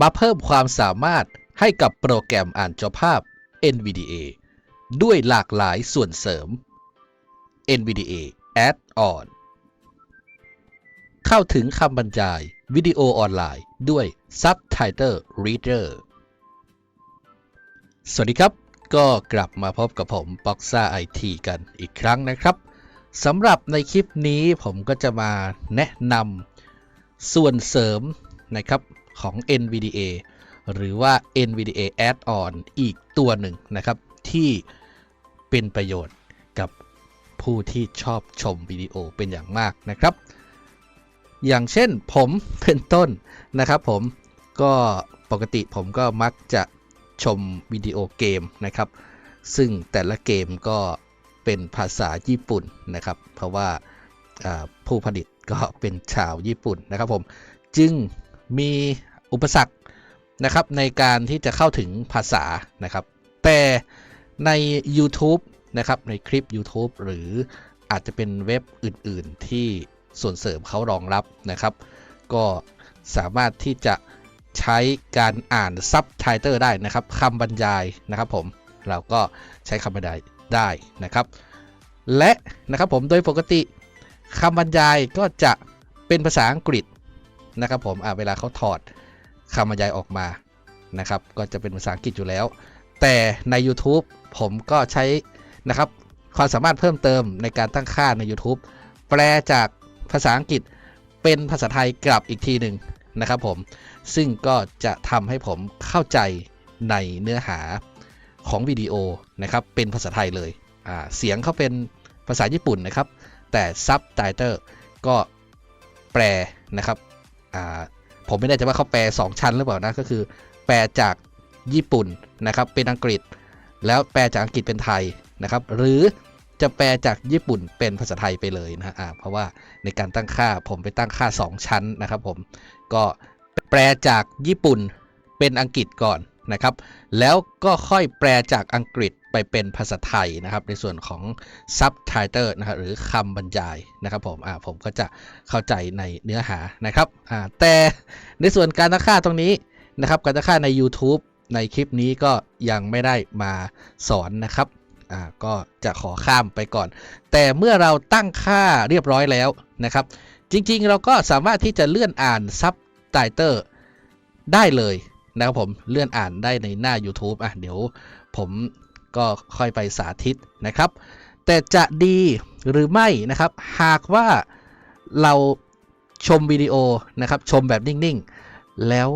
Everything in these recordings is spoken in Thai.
มาเพิ่มความสามารถให้กับโปรแกรมอ่านจอภาพ NVDA ด้วยหลากหลายส่วนเสริม NVDA Add-on เข้าถึงคำบรรยายวิดีโอออนไลน์ด้วย Subtitle Reader สวัสดีครับ ก็กลับมาพบกับผม b o x a IT กันอีกครั้งนะครับสำหรับในคลิปนี้ผมก็จะมาแนะนำส่วนเสริมนะครับ ของ NVDA หรือว่า NVDA Add-on อีกตัวหนึ่งนะครับ ที่เป็นประโยชน์กับผู้ที่ชอบชมวิดีโอเป็นอย่างมากนะครับ อย่างเช่นผมเป็นต้นนะครับผมก็ปกติผมก็มักจะชมวิดีโอเกมนะครับ ซึ่งแต่ละเกมก็เป็นภาษาญี่ปุ่นนะครับ เพราะว่าผู้ผลิตก็เป็นชาวญี่ปุ่นนะครับผม จึง มีอุปสรรคนะครับในการที่จะเข้าถึงภาษานะครับ แต่ใน YouTube นะครับในคลิป YouTube หรืออาจจะเป็นเว็บอื่นๆที่ส่วนเสริมเขารองรับนะครับ ก็สามารถที่จะใช้การอ่านซับไตเติลได้นะครับคำบรรยายนะครับผมเราก็ใช้คำบรรยายได้นะครับ และนะครับผมโดยปกติคำบรรยายก็จะเป็นภาษาอังกฤษ นะครับผมเวลาเขาถอดคำบรรยายออกมานะครับ ก็จะเป็นภาษาอังกฤษอยู่แล้ว แต่ใน YouTube ผมก็ใช้นะครับความสามารถเพิ่มเติมในการตั้งค่าใน YouTube แปลจากภาษาอังกฤษเป็นภาษาไทยกลับอีกทีหนึ่งนะครับผม ซึ่งก็จะทำให้ผมเข้าใจในเนื้อหาของวิดีโอนะครับ เป็นภาษาไทยเลย เสียงเขาเป็นภาษาญี่ปุ่นนะครับ แต่ซับไตเติลก็แปลนะครับ ผมไม่แน่ใจว่าเขาแปล 2 ชั้นหรือเปล่านะก็คือ แปลจากญี่ปุ่นนะครับเป็นอังกฤษ แล้วแปลจากอังกฤษเป็นไทยนะครับ หรือจะแปลจากญี่ปุ่นเป็นภาษาไทยไปเลยนะอ่าเพราะว่าในการตั้งค่าผมไปตั้งค่า 2 ชั้นนะครับผมก็แปลจากญี่ปุ่นเป็นอังกฤษก่อนนะครับ แล้วก็ค่อยแปลจากอังกฤษ ไปเป็นภาษาไทยนะครับ ในส่วนของซับไตเติลนะครับหรือคำบรรยายนะครับผมอ่าผมก็จะเข้าใจในเนื้อหานะครับอ่าแต่ในส่วนการตั้งค่าตรงนี้นะครับ การตั้งค่าใน YouTube ในคลิปนี้ก็ยังไม่ได้มาสอนนะครับอ่าก็จะขอข้ามไปก่อน แต่เมื่อเราตั้งค่าเรียบร้อยแล้วนะครับ จริงๆ เราก็สามารถที่จะเลื่อนอ่านซับไตเติลได้เลยนะครับผมเลื่อนอ่านได้ในหน้า YouTube อะเดี๋ยวผม ก็ค่อยไปสาธิตนะครับ แต่จะดีหรือไม่นะครับ หากว่าเราชมวิดีโอนะครับ ชมแบบนิ่งๆ แล้ว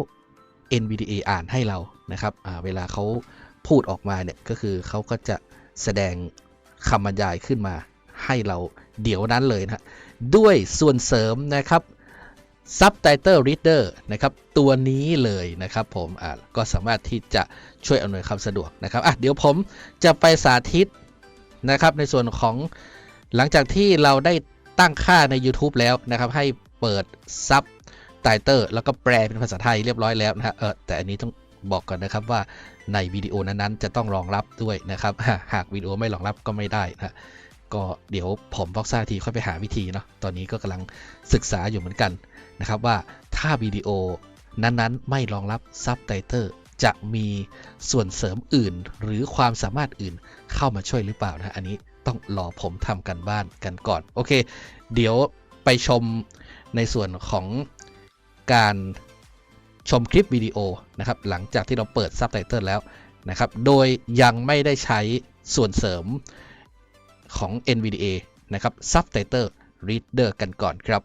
NVDA อ่านให้เรานะครับเวลาเขาพูดออกมาเนี่ยก็คือเขาก็จะแสดงคำบรรยายขึ้นมาให้เราเดี๋ยวนั้นเลยนะด้วยส่วนเสริมนะครับ Subtitle Reader นะครับตัวนี้เลยนะครับผมอะก็สามารถที่จะช่วยอำนวยความสะดวกนะครับอะเดี๋ยวผมจะไปสาธิตนะครับในส่วนของหลังจากที่เราได้ตั้งค่าใน YouTube แล้วนะครับให้เปิด Subtitle แล้วก็แปลเป็นภาษาไทยเรียบร้อยแล้วนะฮะเออแต่อันนี้ต้องบอกก่อนนะครับว่าในวิดีโอนั้นๆ จะต้องรองรับด้วยนะครับ หากวิดีโอไม่รองรับก็ไม่ได้นะก็เดี๋ยวผมบอกซาทีค่อยไปหาวิธีเนาะตอนนี้ก็กำลังศึกษาอยู่เหมือนกัน นะครับว่าถ้าวิดีโอนั้นๆ ไม่รองรับซับไตเติลจะมีส่วนเสริมอื่นหรือความสามารถอื่นเข้ามาช่วยหรือเปล่านะอันนี้ต้องรอผมทำกันบ้านกันก่อน โอเค เดี๋ยวไปชมในส่วนของการชมคลิปวิดีโอนะครับ หลังจากที่เราเปิดซับไตเติลแล้วนะครับ โดยยังไม่ได้ใช้ส่วนเสริมของ NVDA นะครับ Subtitle Reader กันก่อนครับ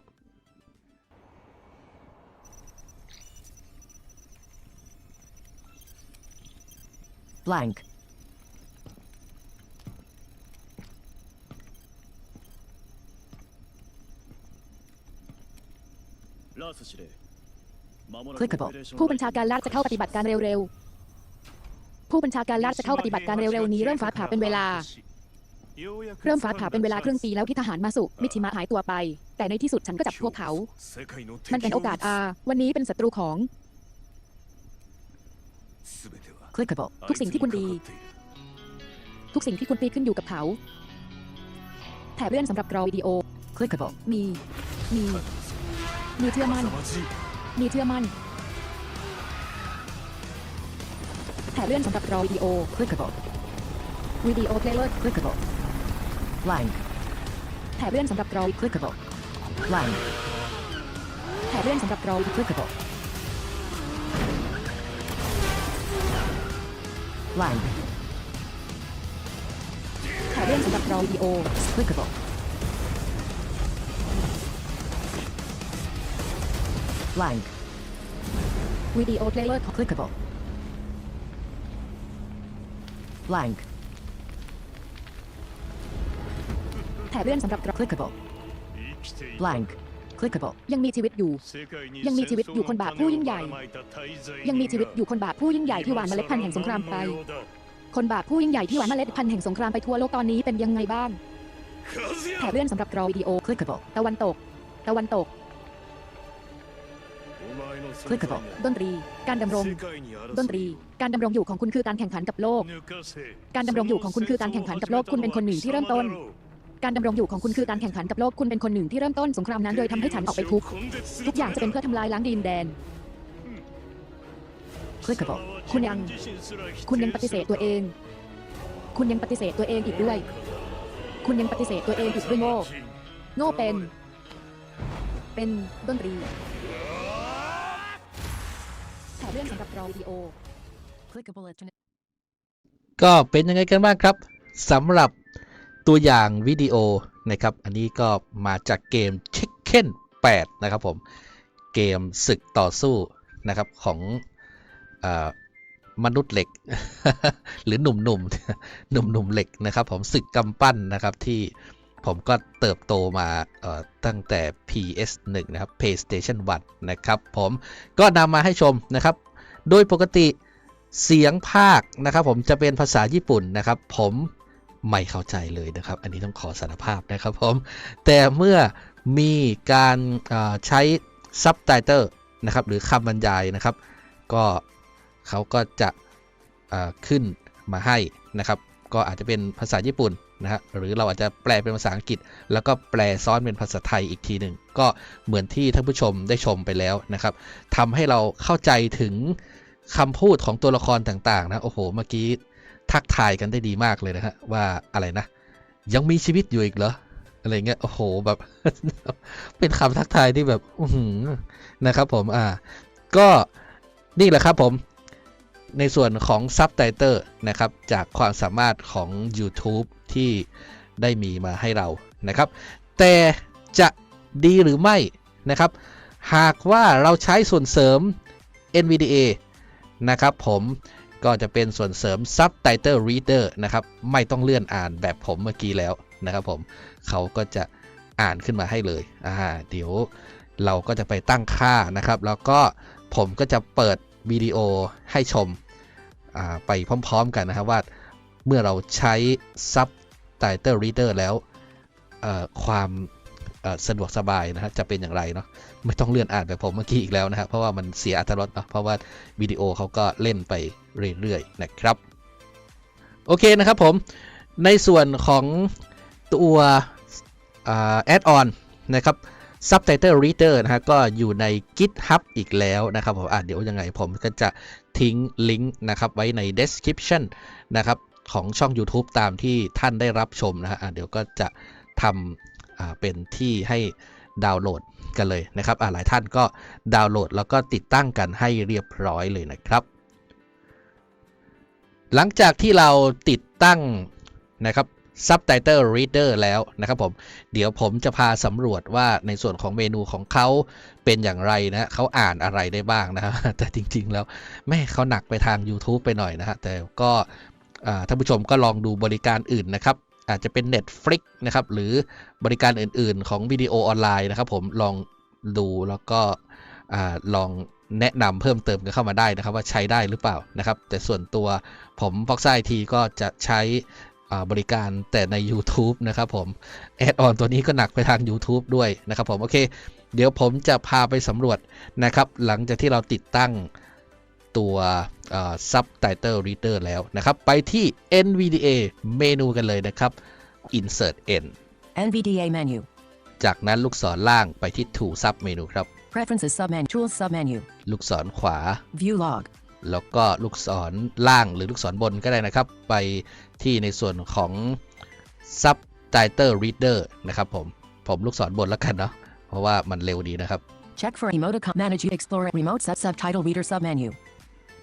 blank. Clickable ผู้บัญชาการลาดจะเข้าปฏิบัติการเร็วๆ ผู้บัญชาการลาดจะเข้าปฏิบัติการเร็วๆ นี้เริ่มฟ้าผ่าเป็นเวลา เริ่มฟ้าผ่าเป็นเวลาครึ่งปีแล้วที่ทหารมาสุมิชิมะหายตัวไป แต่ในที่สุดฉันก็จับพวกเขา มันเป็นโอกาสอา วันนี้เป็นศัตรูของ clickable ทุกสิ่งที่คุณดี ทุกสิ่งที่คุณปีขึ้นอยู่กับเขา แถบเลื่อนสำหรับกรอวิดีโอ clickable มี มี มีเชื่อมั่น มีเชื่อมั่นเลื่อนสำหรับรอวิดีโอ Clickable. วิดีโอเพลย์เลอร์ Clickable. Blank. แถบเลื่อนสำหรับรอ Clickable. Blank. แถบเลื่อนสำหรับรอ Clickable. ไลน์ถ่ายเล่นสำหรับเราวิดีโอ clickable ไลน์วิดีโอเพลเยอร์ clickable blank แถบเลื่อนสำหรับ clickable blank clickable ยังมีชีวิตอยู่ ยังมีชีวิตอยู่คนบาปผู้ยิ่งใหญ่ ยังมีชีวิตอยู่คนบาปผู้ยิ่งใหญ่ที่หวานเมล็ดพันธุ์แห่งสงครามไป คนบาปผู้ยิ่งใหญ่ที่หวานเมล็ดพันธุ์แห่งสงครามไปทั่วโลกตอนนี้เป็นยังไงบ้างแถบเลื่อนสำหรับรอวิดีโอ clickable ตะวันตก ตะวันตก clickable ดนตรี การดำรง ดนตรี การดำรงอยู่ของคุณคือการแข่งขันกับโลก การดำรงอยู่ของคุณคือการแข่งขันกับโลก คุณเป็นคนหนึ่งที่เริ่มต้น การดำรงอยู่ของคุณคือการแข่งขันกับโลกคุณเป็นคนหนึ่งที่เริ่มต้นสงครามนั้นโดยทำให้ฉันออกไปทุกข์ทุกอย่างจะเป็นเพื่อทำลายล้างดินแดน Clickable. คุณยัง คุณยังปฏิเสธตัวเอง คุณยังปฏิเสธตัวเองอีกด้วย คุณยังปฏิเสธตัวเองอีกด้วยโง่โง่เป็น เป็นดนตรีแถบเลื่อนสำหรับรอวิดีโอ Clickable. ก็เป็นยังไงกันบ้างครับสำหรับ ตัวอย่างวิดีโอนะครับ อันนี้ก็มาจากเกม Chicken 8นะครับผม เกมศึกต่อสู้นะครับของอมนุษย์เหล็ก หรือหนุ่มๆหนุ่มๆเหล็กนะครับผมศึกกำปั้นนะครับที่ผมก็เติบโตมาตั้งแต่ PS1 นะครับ PlayStation 1 นะครับผมก็นำมาให้ชมนะครับ โดยปกติเสียงภาคนะครับผมจะเป็นภาษาญี่ปุ่นนะครับ ผม ไม่เข้าใจเลยนะครับ อันนี้ต้องขอสารภาพนะครับผมแต่เมื่อมีการใช้ซับไตเติลนะครับหรือคำบรรยายนะครับ ก็เขาก็จะขึ้นมาให้นะครับ ก็อาจจะเป็นภาษาญี่ปุ่นนะฮะหรือเราอาจจะแปลเป็นภาษาอังกฤษ แล้วก็แปลซ้อนเป็นภาษาไทยอีกทีหนึ่งก็เหมือนที่ท่านผู้ชมได้ชมไปแล้วนะครับทำให้เราเข้าใจถึงคำพูดของตัวละครต่างๆนะโอ้โหเมื่อกี้ ทักทายกันได้ดีมากเลยนะฮะว่าอะไรนะ ยังมีชีวิตอยู่อีกเหรออะไรเงี้ยโอ้โหแบบ เป็นคำทักทายที่แบบอือหือนะครับผมอ่า ก็นี่แหละครับผมในส่วนของซับไตเตอร์นะครับ จากความสามารถของ YouTube ที่ได้มีมาให้เรานะครับ แต่จะดีหรือไม่นะครับ หากว่าเราใช้ส่วนเสริม NVDA นะครับผม ก็จะเป็นส่วนเสริม Subtitle Reader นะครับ ไม่ต้องเลื่อนอ่านแบบผมเมื่อกี้แล้วนะครับผมเขาก็จะอ่านขึ้นมาให้เลยอ่าเดี๋ยวเราก็จะไปตั้งค่านะครับ แล้วก็ผมก็จะเปิดวิดีโอให้ชมอ่าไปพร้อมๆกันนะครับว่าเมื่อเราใช้ Subtitle Reader แล้วความ สะดวกสบายนะฮะจะเป็นอย่างไรเนาะไม่ต้องเลื่อนอ่านแบบผมเมื่อกี้อีกแล้วนะครับเพราะว่ามันเสียอรรถรสเนาะเพราะว่าวิดีโอเขาก็เล่นไปเรื่อยๆนะครับโอเคนะครับผมในส่วนของตัวแอดออนนะครับ Subtitle Reader นะฮะก็อยู่ใน GitHub อีกแล้วนะครับผมอะเดี๋ยวยังไงผมก็จะทิ้งลิงก์นะครับไว้ใน description นะครับของช่อง YouTube ตามที่ท่านได้รับชมนะฮะอะเดี๋ยวก็จะทำ เป็นที่ให้ดาวน์โหลดกันเลยนะครับหลายท่านก็ดาวน์โหลดแล้วก็ติดตั้งกันให้เรียบร้อยเลยนะครับ หลังจากที่เราติดตั้งนะครับ Subtitle Reader แล้วนะครับผม เดี๋ยวผมจะพาสำรวจว่าในส่วนของเมนูของเขาเป็นอย่างไรนะเขาอ่านอะไรได้บ้างนะฮะแต่จริงๆแล้วแม่เขาหนักไปทาง YouTube ไปหน่อยนะฮะแต่ก็ท่านผู้ชมก็ลองดูบริการอื่นนะครับ อาจจะเป็น Netflix นะครับ หรือบริการอื่นๆ ของวิดีโอออนไลน์นะครับ ผมลองดูแล้วก็อลองแนะนำเพิ่มเติมกันเข้ามาได้นะครับ ว่าใช้ได้หรือเปล่านะครับ แต่ส่วนตัวผมพ็อกซ่าไอทีก็จะใช้บริการแต่ใน YouTube นะครับผม แอดออนตัวนี้ก็หนักไปทาง YouTube ด้วยนะครับผมโอเค เดี๋ยวผมจะพาไปสำรวจนะครับ หลังจากที่เราติดตั้งตัว อ่า Subtitle Reader แล้วนะครับ ไปที่ NVDA เมนูกันเลยนะครับ Insert N NVDA menu. จากนั้นลูกศรล่างไปที่ To Sub เมนูครับ Preferences submenu. Tools submenu. ลูกศรขวา View log. แล้วก็ลูกศรล่างหรือลูกศรบนก็ได้นะครับ ไปที่ในส่วนของ Subtitle Reader นะครับผม ผมลูกศรบนแล้วกันเนาะเพราะว่ามันเร็วดีนะครับ Check for emoticon. Manage Explorer Remote Sub Subtitle Reader Submenu.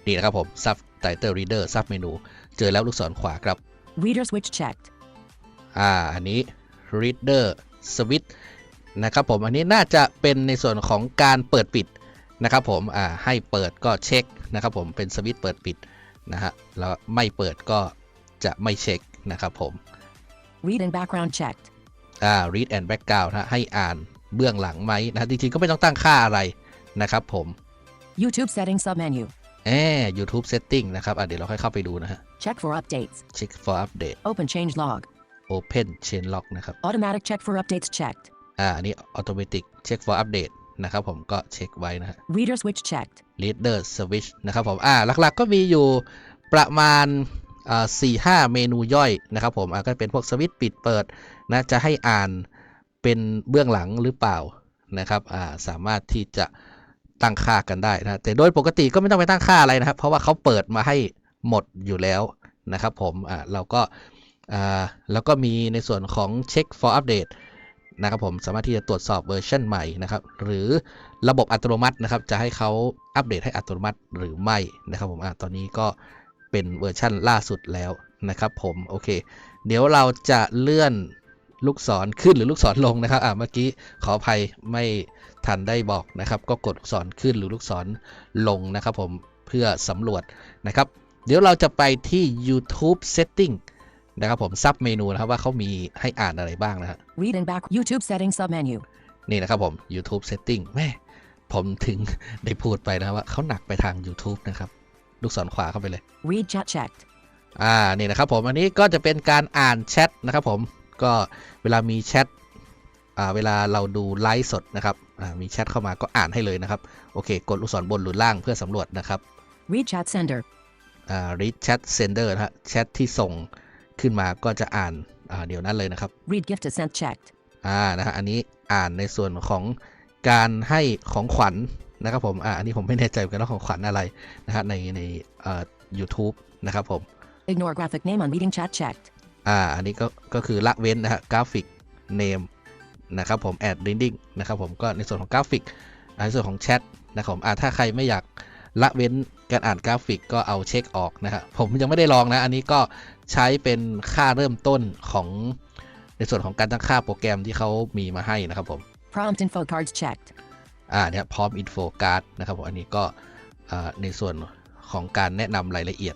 นี่นะครับผม Subtitle Reader Sub เมนูเจอแล้วลูกศรขวาครับ Reader switch checked. อ่า อันนี้ reader switch นะครับผมอันนี้น่าจะเป็นในส่วนของการเปิดปิดนะครับผมอ่าให้เปิดก็เช็คนะครับผมเป็นสวิตช์เปิดปิดนะฮะแล้วไม่เปิดก็จะไม่เช็คนะครับผม Read and background checked. อ่า read and background นะฮะให้อ่านเบื้องหลังไหมนะฮะจริงๆก็ไม่ต้องตั้งค่าอะไรนะครับผม YouTube settings submenu. แอ YouTube setting นะครับอะเดี๋ยวเราค่อยเข้าไปดูนะฮะ Check for updates. check for update Open change log. open chain lock นะครับ Automatic check for updates checked. อ่าอันนี้ automatic check for update นะครับผมก็เช็คไว้นะฮะ Reader switch checked. leader switch นะครับผมอ่าหลักๆก็มีอยู่ประมาณอ่าสี่ห้าเมนูย่อยนะครับผมอ่าก็เป็นพวกสวิตช์ปิดเปิดนะจะให้อ่านเป็นเบื้องหลังหรือเปล่านะครับอ่าสามารถที่จะ ตั้งค่ากันได้นะแต่โดยปกติก็ไม่ต้องไปตั้งค่าอะไรนะครับ เพราะว่าเขาเปิดมาให้หมดอยู่แล้วนะครับผมอ่าเราก็อ่าแล้วก็มีในส่วนของ check for update นะครับผมสามารถที่จะตรวจสอบเวอร์ชันใหม่นะครับ หรือระบบอัตโนมัตินะครับ จะให้เขาอัปเดตให้อัตโนมัติหรือไม่นะครับผมอะตอนนี้ก็เป็นเวอร์ชั่นล่าสุดแล้วนะครับผมโอเค เดี๋ยวเราจะเลื่อนลูกศรขึ้นหรือลูกศรลงนะครับอะเมื่อกี้ขออภัยไม่ ทันได้บอกนะครับ ก็กดลูกศรขึ้นหรือลูกศรลงนะครับผมเพื่อสำรวจนะครับ เดี๋ยวเราจะไปที่ YouTube setting นะครับผมซับเมนูนะครับว่าเขามีให้อ่านอะไรบ้างนะฮะ Read and back YouTube settings submenu. นี่นะครับผม YouTube setting แม่ผมถึงได้พูดไปนะว่าเขาหนักไปทาง YouTube นะครับ ลูกศรขวาเข้าไปเลย Read chat checked. อ่า นี่นะครับผม อันนี้ก็จะเป็นการอ่านแชทนะครับผม ก็เวลามีแชทอ่า เวลาเราดูไลฟ์สดนะครับอ่ามีแชทเข้ามาก็อ่านให้เลยนะครับ โอเค กดลูกศรบนหรือล่างเพื่อสำรวจนะครับ Read chat sender. อ่า read chat sender นะฮะแชทที่ส่งขึ้นมาก็จะอ่านอ่าเดี๋ยวนั้นเลยนะครับ Read gift to send checked. อ่านะฮะอันนี้อ่านในส่วนของการให้ของขวัญนะครับผมอ่าอันนี้ผมไม่แน่ใจเหมือนกันว่าของขวัญอะไรนะฮะในในเอ่อ YouTube นะครับผม Ignore graphic name on reading chat checked. อ่าอันนี้ก็ก็คือละเว้นนะฮะกราฟิกเนมนะครับผมแอด reading นะครับผมก็ในส่วนของกราฟิกอ่าในส่วนของแชทนะครับผมอ่าถ้าใครไม่อยากละเว้นการอ่านกราฟิกก็เอาเช็คออกนะฮะผมยังไม่ได้ลองนะ อันนี้ก็ใช้เป็นค่าเริ่มต้นของในส่วนของการตั้งค่าโปรแกรมที่เขามีมาให้นะครับผม Prompt info cards checked. อ่าเนี่ยพร้อมอินโฟการ์ดนะครับผมอันนี้ก็อ่าในส่วนของการแนะนำรายละเอียด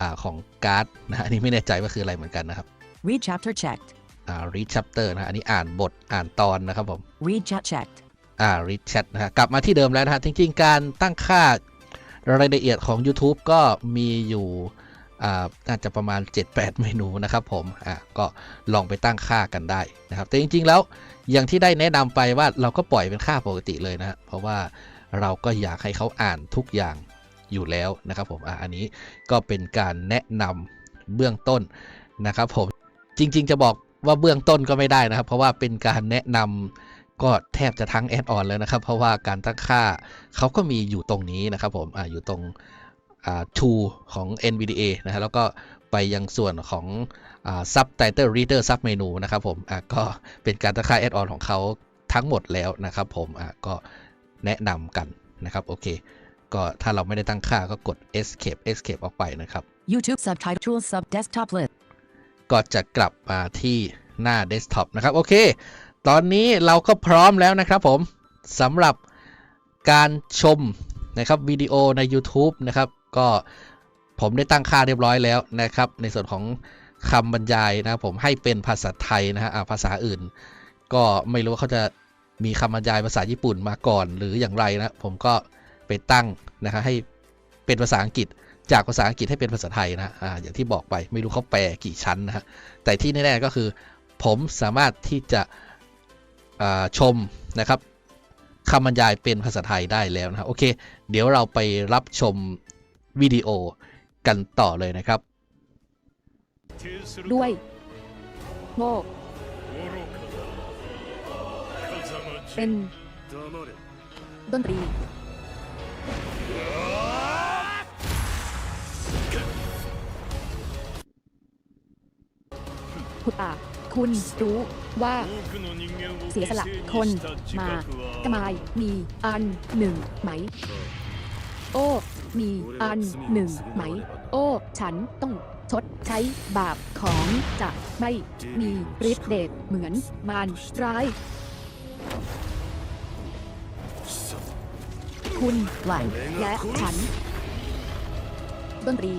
อ่าของการ์ดนะอันนี้ไม่แน่ใจว่าคืออะไรเหมือนกันนะครับ Read chapter checked. อ่า read chapter นะอันนี้อ่านบทอ่านตอนนะครับผม Read chat checked. อ่า read chat นะฮะกลับมาที่เดิมแล้วนะฮะจริง ๆ การตั้งค่ารายละเอียดของ YouTube ก็มีอยู่อ่าน่าจะประมาณ 7-8 เมนูนะครับผมอ่าก็ลองไปตั้งค่ากันได้นะครับ แต่จริง ๆ แล้วอย่างที่ได้แนะนำไปว่าเราก็ปล่อยเป็นค่าปกติเลยนะฮะเพราะว่าเราก็อยากให้เขาอ่านทุกอย่างอยู่แล้วนะครับผมอ่าอันนี้ก็เป็นการแนะนำเบื้องต้นนะครับผมจริง ๆ จะบอก ว่าเบื้องต้นก็ไม่ได้นะครับ เพราะว่าเป็นการแนะนำก็แทบจะทั้งแอดออนแล้วนะครับ เพราะว่าการตั้งค่าเขาก็มีอยู่ตรงนี้นะครับผมออยู่ตรงอ่า tool ของ NVDA นะฮะแล้วก็ไปยังส่วนของอ่า subtitle reader sub menu นะครับผมก็เป็นการตั้งค่าแอดออนของเขาทั้งหมดแล้วนะครับผมก็แนะนำกันนะครับ โอเค ก็ถ้าเราไม่ได้ตั้งค่าก็กด escape escape ออกไปนะครับ YouTube subtitle tools sub desktop list. ก็จะกลับมาที่หน้าเดสก์ท็อปนะครับ โอเค ตอนนี้เราก็พร้อมแล้วนะครับผมสำหรับการชมนะครับวิดีโอใน YouTube นะครับ ก็ผมได้ตั้งค่าเรียบร้อยแล้วนะครับ ในส่วนของคำบรรยายนะครับผมให้เป็นภาษาไทยนะฮะภาษาอื่น ก็ไม่รู้ว่าเขาจะมีคำบรรยายภาษาญี่ปุ่นมาก่อนหรืออย่างไรนะ ผมก็ไปตั้งนะครับให้เป็นภาษาอังกฤษ จากภาษาอังกฤษให้เป็นภาษาไทยนะอ่อย่างที่บอกไปไม่รู้เขาแปลกี่ชั้นนะฮะแต่ที่แน่ๆก็คือ ผมสามารถที่จะชมนะครับคำบรรยายเป็นภาษาไทยได้แล้วนะโอเค เดี๋ยวเราไปรับชมวิดีโอกันต่อเลยนะครับ ด้วยโง่เป็นดนตรี ป่า คุณรู้ว่า เสียสละคนมากมายมีอันหนึ่งไหม โอ้ มีอันหนึ่งไหม โอ้ ฉันต้องชดใช้บาปของจะไม่มีฤทธิ์เดชเหมือนมารร้าย คุณไหวและฉันดนตรี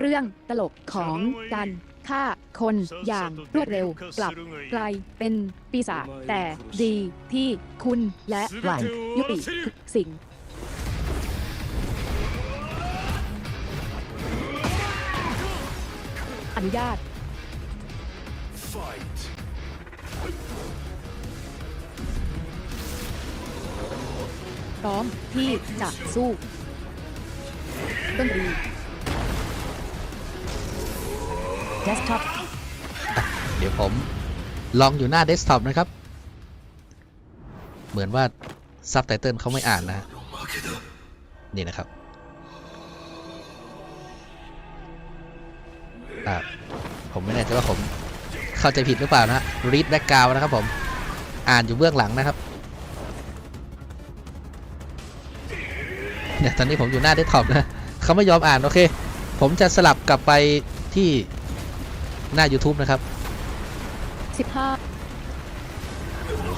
เรื่องตลกของกันฆ่าคนอย่างรวดเร็วกลับกลายเป็นปีศาจแต่ดีที่คุณและหวานยุติสิ่งอนุญาตพร้อมที่จะสู้ ดนตรี desktop, เดี๋ยวผมลองอยู่หน้าเดสก์ท็อปนะครับ เหมือนว่าซับไตเติลเขาไม่อ่านนะฮะนี่นะครับอ่าผมไม่แน่ใจว่าผมเข้าใจผิดหรือเปล่านะฮะ read background นะครับผม อ่านอยู่เบื้องหลังนะครับเนี่ยตอนนี้ผมอยู่หน้าเดสก์ท็อปนะ เขาไม่ยอมอ่านโอเค ผมจะสลับกลับไปที่หน้า YouTube นะครับ15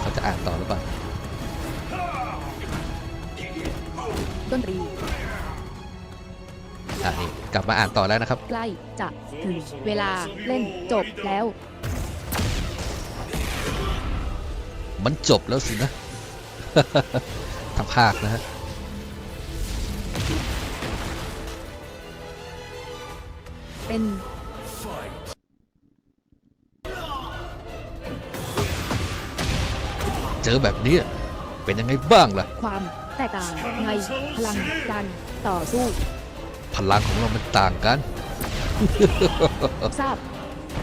เขาจะอ่านต่อหรือเปล่าดนตรีอะนี่กลับมาอ่านต่อแล้วนะครับ ใกล้จะถึงเวลาเล่นจบแล้ว มันจบแล้วสินะทั้งภาคนะฮะ เป็นเจอแบบนี้เป็นยังไงบ้างล่ะ ความแตกต่างในพลังการต่อสู้ พลังของเรามันต่างกันทราบ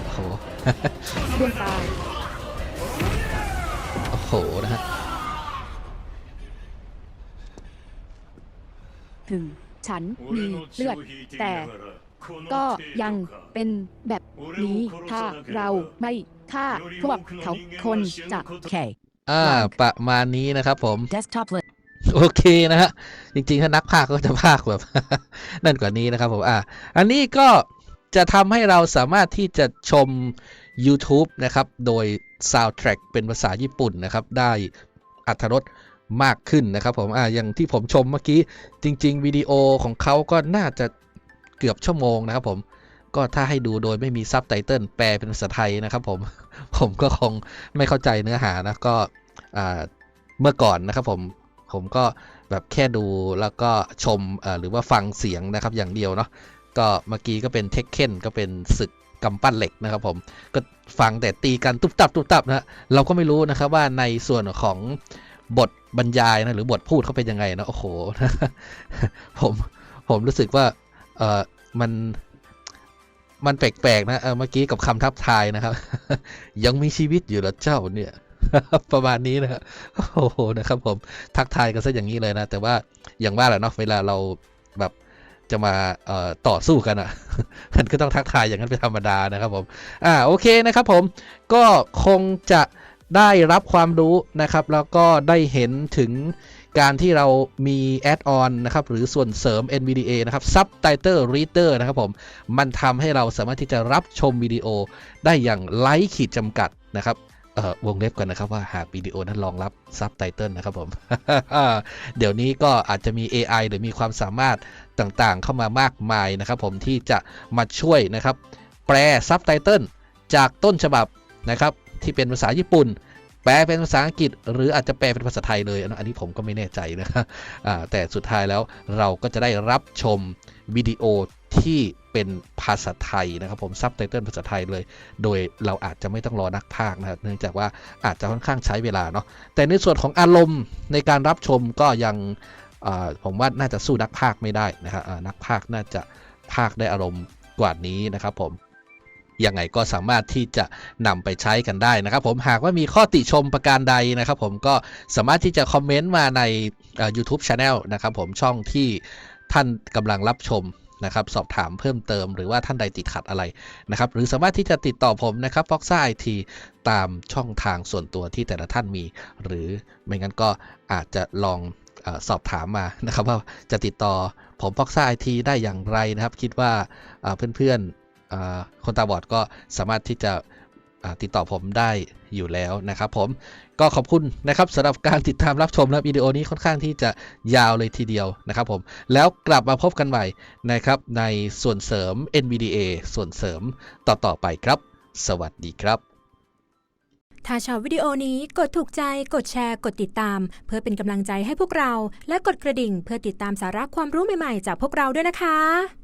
โอ้โหดวตาโอ้โหนะฮะถึงฉันมีเลือดแต่ ก็ยังเป็นแบบนี้ถ้าเราไม่ฆ่าพวกเขาคนจะ Okay. อ่า ประมาณนี้นะครับผมโอเคนะฮะ จริงๆ ถ้านักภาคก็จะภาคแบบ นั่นกว่านี้นะครับผมอะอันนี้ก็จะทำให้เราสามารถที่จะชม YouTube นะครับ โดย Soundtrack เป็นภาษาญี่ปุ่นนะครับ ได้อัธรสมากขึ้นนะครับผมอะอย่างที่ผมชมเมื่อกี้ จริง ๆ วิดีโอของเขาก็น่าจะ เกือบชั่วโมงนะครับผมก็ถ้าให้ดูโดยไม่มีซับไตเติลแปลเป็นภาษาไทยนะครับผมผมก็คงไม่เข้าใจเนื้อหานะก็เมื่อก่อนนะครับผมผมก็แบบแค่ดูแล้วก็ชมหรือว่าฟังเสียงนะครับอย่างเดียวเนาะก็เมื่อกี้ก็เป็นเทคเคนก็เป็นศึกกำปั้นเหล็กนะครับผมก็ฟังแต่ตีกันตุ๊บตับตุ๊บตับนะฮะเราก็ไม่รู้นะครับว่าในส่วนของบทบรรยายนะหรือบทพูดเขาเป็นยังไงนะโอ้โหผมผมรู้สึกว่า เออมันมันแปลกๆนะเออเมื่อกี้กับคำทับทายนะครับ ยังมีชีวิตอยู่หรอเจ้าเนี่ย ประมาณนี้นะครับโอ้โหนะครับผมทักทายกันซะอย่างนี้เลยนะ แต่ว่าอย่างว่าแหละเนาะเวลาเราแบบจะมาเอ่อต่อสู้กันอะมันก็ต้องทักทายอย่างนั้นเป็นธรรมดานะครับผมอ่าโอเคนะครับผมก็คงจะได้รับความรู้นะครับ แล้วก็ได้เห็นถึง การที่เรามีแอดออนนะครับหรือส่วนเสริม NVDA นะครับ Subtitle Reader นะครับผม มันทำให้เราสามารถที่จะรับชมวิดีโอได้อย่างไร้ขีดจำกัดนะครับเออวงเล็บกันนะครับว่าหากวิดีโอนั้นรองรับซับไตเติลนะครับผม เดี๋ยวนี้ก็อาจจะมี AI หรือมีความสามารถต่างๆ เข้ามามากมายนะครับผมที่จะมาช่วยนะครับ แปลซับไตเติลจากต้นฉบับนะครับที่เป็นภาษาญี่ปุ่น แปลเป็นภาษาอังกฤษ หรืออาจจะแปลเป็นภาษาไทยเลย อันนี้ผมก็ไม่แน่ใจนะครับแต่สุดท้ายแล้วเราก็จะได้รับชมวิดีโอที่เป็นภาษาไทยนะครับผมซับไตเติลภาษาไทยเลย โดยเราอาจจะไม่ต้องรอนักพากนะครับ เนื่องจากว่าอาจจะค่อนข้างใช้เวลาเนาะแต่ในส่วนของอารมณ์ในการรับชมก็ยังผมว่าน่าจะสู้นักพากไม่ได้นะครับนักพากน่าจะพากได้อารมณ์กว่านี้นะครับผม ยังไงก็สามารถที่จะนำไปใช้กันได้นะครับ ผมหากว่ามีข้อติชมประการใดนะครับ ผมก็สามารถที่จะคอมเมนต์มาในเอ่อ YouTube Channel นะครับ ผมช่องที่ท่านกำลังรับชมนะครับสอบถามเพิ่มเติมหรือว่าท่านใดติดขัดอะไรนะครับหรือสามารถที่จะติดต่อผมนะครับ f o x a IT ตามช่องทางส่วนตัวที่แต่ละท่านมี หรือไม่งั้นก็อาจจะลองอสอบถามมานะครับ ว่าจะติดต่อผม f o x a IT ได้อย่างไรนะครับ คิดว่าเอ่อเพื่อนๆ คนตาบอดก็สามารถที่จะติดต่อผมได้อยู่แล้วนะครับผมก็ขอบคุณนะครับสำหรับการติดตามรับชมและวิดีโอนี้ค่อนข้างที่จะยาวเลยทีเดียวนะครับผมแล้วกลับมาพบกันใหม่นะครับในส่วนเสริม NVDA ส่วนเสริมต่อๆไปครับ สวัสดีครับ ถ้าชอบวิดีโอนี้กดถูกใจ กดแชร์ กดติดตาม เพื่อเป็นกำลังใจให้พวกเรา และกดกระดิ่งเพื่อติดตามสาระความรู้ใหม่ๆ จากพวกเราด้วยนะคะ